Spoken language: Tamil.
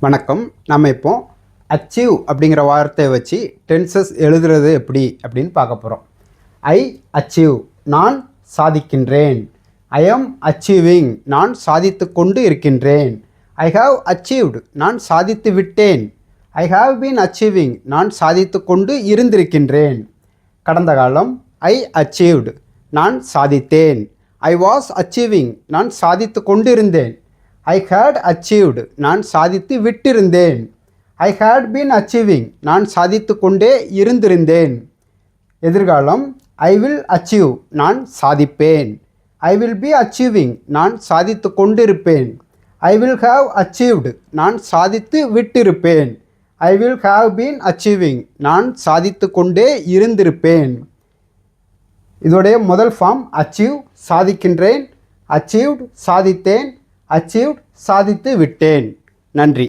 வணக்கம். நம்ம இப்போ அச்சீவ் அப்படிங்கிற வார்த்தையை வச்சு டென்சஸ் எழுதுறது எப்படி அப்படின்னு பார்க்க போகிறோம் ஐ அச்சீவ் நான் சாதிக்கின்றேன். ஐ am அச்சீவிங் நான் சாதித்து கொண்டு இருக்கின்றேன். ஐ ஹாவ் அச்சீவ்டு நான் சாதித்து விட்டேன். ஐ ஹாவ் பீன் அச்சீவிங் நான் சாதித்து கொண்டு இருந்திருக்கின்றேன். கடந்த காலம் ஐ அச்சீவ்டு நான் சாதித்தேன். ஐ வாஸ் அச்சீவிங் நான் சாதித்து கொண்டிருந்தேன். ஐ ஹேட் அச்சீவ்டு நான் சாதித்து விட்டிருந்தேன். ஐ ஹேட் பீன் அச்சீவிங் நான் சாதித்து கொண்டே இருந்திருந்தேன். எதிர்காலம் ஐ வில் அச்சீவ் நான் சாதிப்பேன். ஐ வில் பி அச்சீவிங் நான் சாதித்து கொண்டிருப்பேன் ஐ வில் ஹாவ் அச்சீவ்டு நான் சாதித்து விட்டிருப்பேன். I will have been achieving நான் சாதித்து கொண்டே இருந்திருப்பேன். இதோடைய முதல் ஃபார்ம் அச்சீவ் சாதிக்கின்றேன். அச்சீவ்டு சாதித்தேன். அச்சீவ்ட் சாதித்து விட்டேன். நன்றி.